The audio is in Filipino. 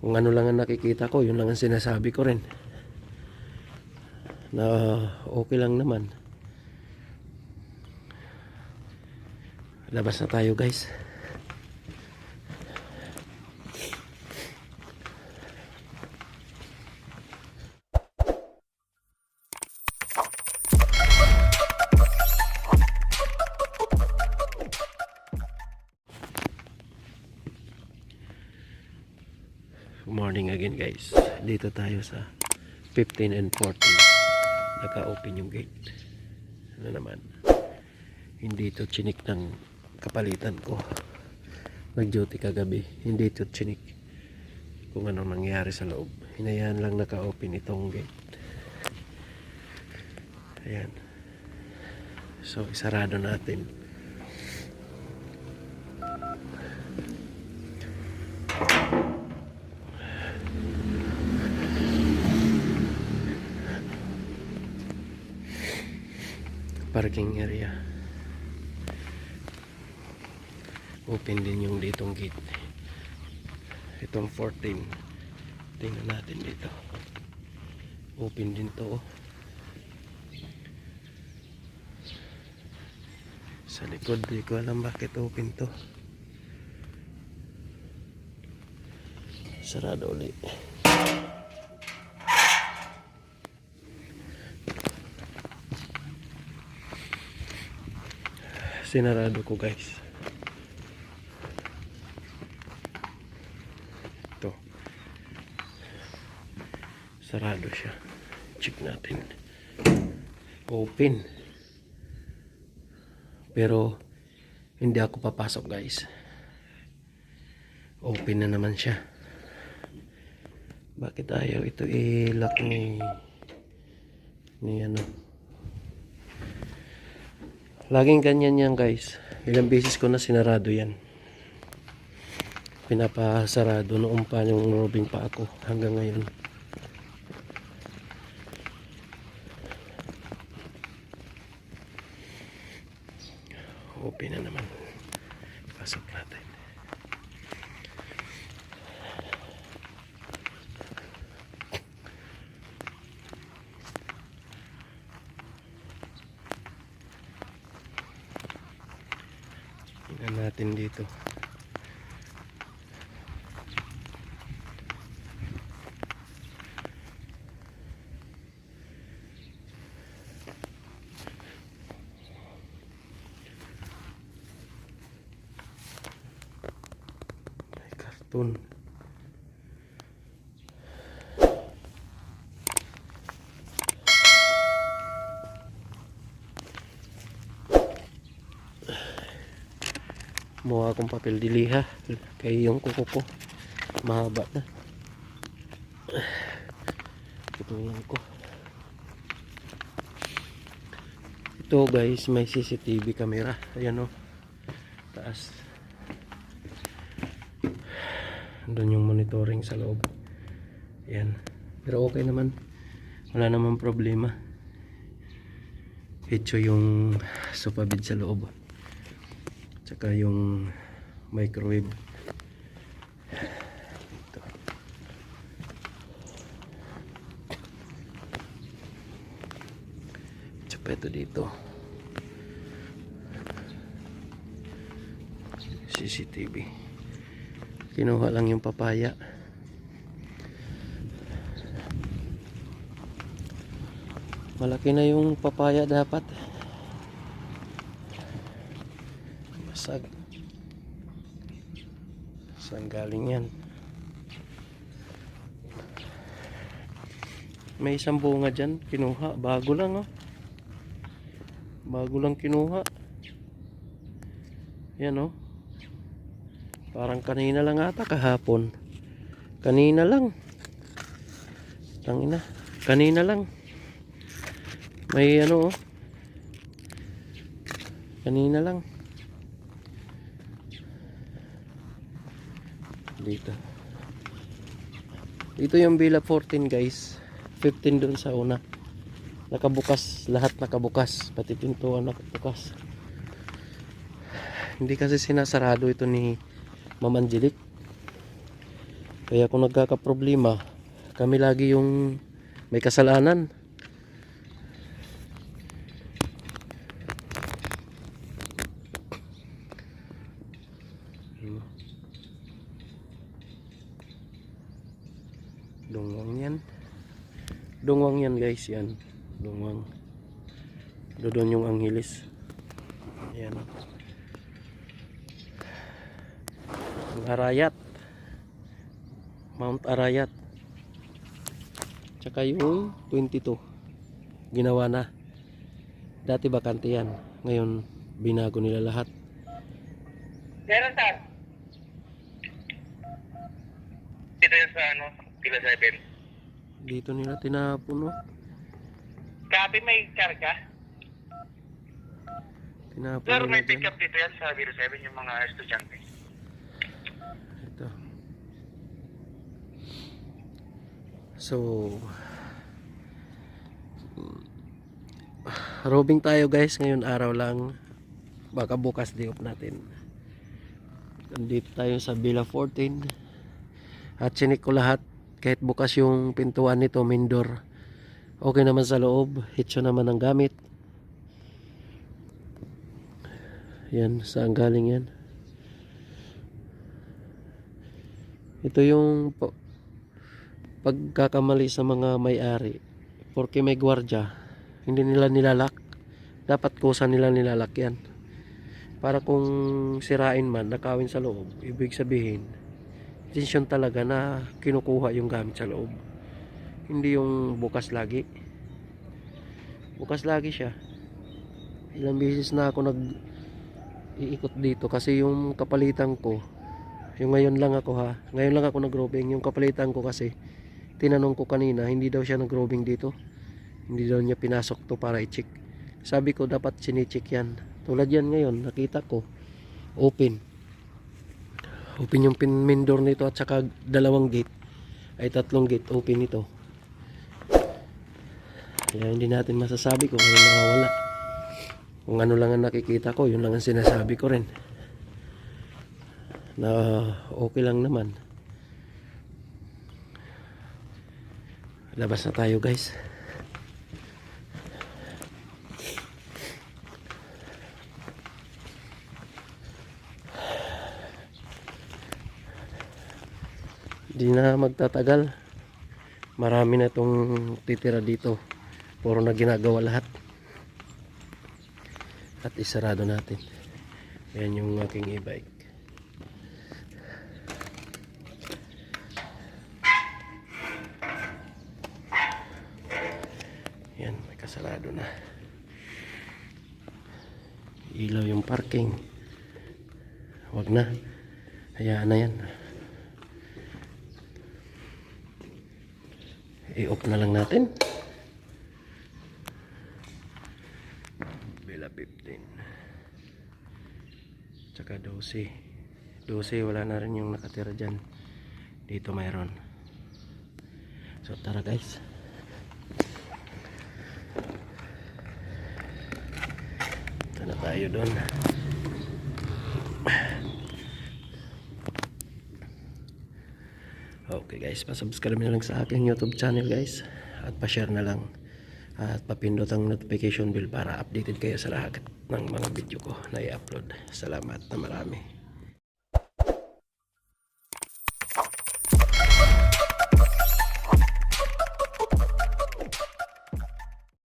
Kung ano lang ang nakikita ko, yun lang ang sinasabi ko rin. Na okay lang naman. Labas na tayo guys. Morning again guys. Dito tayo sa 15 and 14. Naka-open yung gate. Ano naman. Hindi to chinik ng kapalitan ko. Nag-duty kagabi. Hindi to chinik kung anong nangyari sa loob. Hinayaan lang naka-open itong gate. Ayan. So, isarado natin. Parking area. Open din yung ditong gate. Itong 14 tingnan natin dito. Open din to oh. sa likod di ko alam bakit open to. Sarado ulit sinarado ko guys. Ito. Sarado siya. Check natin. Open. Pero hindi ako papasok guys. Open na naman siya. Bakit ayaw ito i-lock ni ni ano Laging ganyan yan guys. Ilang beses ko na sinarado yan. Pinapasarado noong pa yung robing pa ako hanggang ngayon. Open na naman. Pasok natin. Tingnan natin dito. May karton. Mukha akong papel diliha. Kaya yung kuko ko. Mahaba na. Tutulan ko. Ito guys, may CCTV camera. Ayan o. Taas. Doon yung monitoring sa loob. Ayan. Pero okay naman. Wala namang problema. Hecho yung sofa bed sa loob tsaka yung microwave. Ito. Tsaka ito dito. CCTV kinuha lang yung papaya. Malaki na yung papaya dapat basag saan galing yan? May isang bunga dyan kinuha. Bago lang oh. Bago lang kinuha. Yan oh. Parang kanina lang ata kahapon. Kanina lang. Tangina. Kanina lang. May ano oh. Kanina lang dito. Dito yung Villa 14 guys. 15 doon sa una. Nakabukas lahat nakabukas. Pati pintuan nakabukas. Hindi kasi sinasarado ito ni Ma'am Angelic Kaya kung nagkakaproblema, kami lagi yung may kasalanan. Ano? Dungwang yan. Dungwang yan guys, yan. Dungwang. Doon yung anghilis. Yan. Ang Arayat. Mount Arayat. Tsaka yung 22. Ginawa na. Dati bakante yan. Ngayon, binago nila lahat. Meron saan? Dito yan sa ano, Kila 7. Dito nila tinapon, no? Copy may karga. Tinapon Sir, may pick up dito yan sa Kila 7 yung mga estudyante. Ito. So, robing tayo guys ngayon araw lang. Baka bukas di off natin. Nandito tayo sa Villa 14. At chinik ko lahat. Kahit bukas yung pintuan nito, main door. Okay naman sa loob. Hitcho naman ang gamit. Yan, saan galing yan? Ito yung pa- pagkakamali sa mga may-ari. Porque may gwardya, hindi nila nilalak. Dapat kusa nila nilalak yan. Para kung sirain man, nakawin sa loob, ibig sabihin, intensyon talaga na kinukuha yung gamit sa loob. Hindi yung bukas lagi. Bukas lagi siya. Ilang beses na ako nag iikot dito kasi yung kapalitan ko yung ngayon lang ako ha. Ngayon lang ako nag-roving. Yung kapalitan ko kasi, tinanong ko kanina, hindi daw siya nag-roving dito. Hindi daw niya pinasok to para i-check. Sabi ko, dapat sinicheck yan. Tulad yan ngayon, nakita ko, open. Open yung pin main door nito at saka dalawang gate. Ay tatlong gate, open ito. Kaya hindi natin masasabi kung ano nakawala. Kung ano lang ang nakikita ko, yun lang ang sinasabi ko rin na okay lang naman labas na tayo guys di na magtatagal marami na tong titira dito puro na ginagawa lahat at isarado natin yan yung aking e-bike Yan, may kasarado na. Ilaw yung parking. Huwag na. Hayaan na yan. I-off na lang natin. Bela 15. Tsaka 12. 12, wala na rin yung nakatira dyan. Dito mayroon. So tara guys. Ito na tayo doon. Okay guys, pasubscribe na lang sa aking YouTube channel guys. At pa-share na lang. At papindot ang notification bell para updated kayo sa lahat ng mga video ko na i-upload. Salamat na marami.